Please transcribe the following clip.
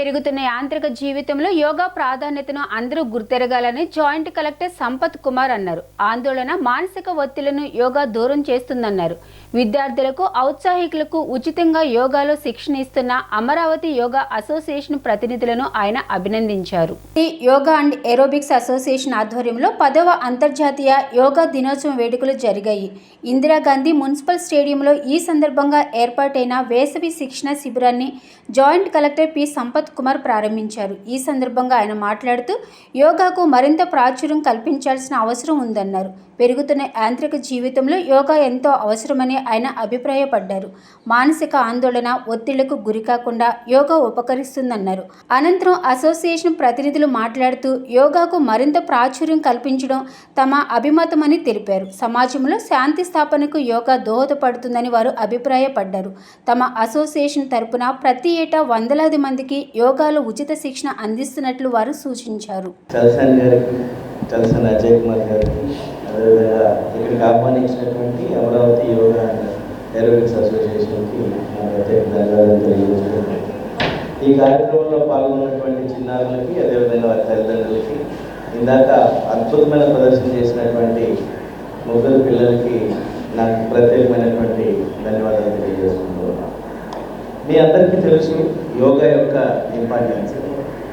పెరుగుతున్న యాంత్రిక జీవితంలో యోగా ప్రాధాన్యతను అందరూ గుర్తెరగాలని జాయింట్ కలెక్టర్ సంపత్ కుమార్ అన్నారు. ఆందోళన మానసిక ఒత్తిళ్ళను యోగా దూరం చేస్తుందన్నారు. విద్యార్థులకు ఔత్సాహికులకు ఉచితంగా యోగాలో శిక్షణ ఇస్తున్న అమరావతి యోగా అసోసియేషన్ ప్రతినిధులను ఆయన అభినందించారు. ఈ యోగా అండ్ ఏరోబిక్స్ అసోసియేషన్ ఆధ్వర్యంలో పదవ అంతర్జాతీయ యోగా దినోత్సవం వేడుకలు జరిగాయి. ఇందిరాగాంధీ మున్సిపల్ స్టేడియంలో ఈ సందర్భంగా ఏర్పాటైన వేసవి శిక్షణ శిబిరాన్ని joint collector P Sampath Kumar ప్రారంభించారు. ఈ సందర్భంగా ఆయన మాట్లాడుతూ యోగాకు మరింత ప్రాచుర్యం కల్పించాల్సిన అవసరం ఉందన్నారు. పెరుగుతున్న యాంత్రిక జీవితంలో యోగా ఎంతో అవసరమని ఆయన అభిప్రాయపడ్డారు. మానసిక ఆందోళన ఒత్తిళ్ళకు గురికాకుండా యోగా ఉపకరిస్తుందన్నారు. అనంతరం అసోసియేషన్ ప్రతినిధులు మాట్లాడుతూ యోగాకు మరింత ప్రాచుర్యం కల్పించడం తమ అభిమతమని తెలిపారు. సమాజంలో శాంతి స్థాపనకు యోగా దోహదపడుతుందని వారు అభిప్రాయపడ్డారు. తమ అసోసియేషన్ తరపున ప్రతి ఏటా వందలాది మందికి యోగాలో ఉచిత శిక్షణ అందిస్తున్నట్లు వారు సూచించారు. చలసాని గారికి చలసాని అజయ్ కుమార్ గారికి అదేవిధంగా ఇక్కడికి ఆహ్వానించినటువంటి అమరావతి యోగా అండ్ ఏరోబిక్స్ అసోసియేషన్కి ప్రత్యేక ధన్యవాదాలు తెలియజేస్తున్నాను. ఈ కార్యక్రమంలో పాల్గొన్నటువంటి చిన్నారులకి అదేవిధంగా వారి తల్లిదండ్రులకి ఇందాక అద్భుతమైన ప్రదర్శన చేసినటువంటి ముగ్గురు పిల్లలకి నాకు ప్రత్యేకమైనటువంటి ధన్యవాదాలు తెలియజేసుకుంటున్నాను మీ అందరికీ తెలుసు యోగా యొక్క ఇంపార్టెన్స్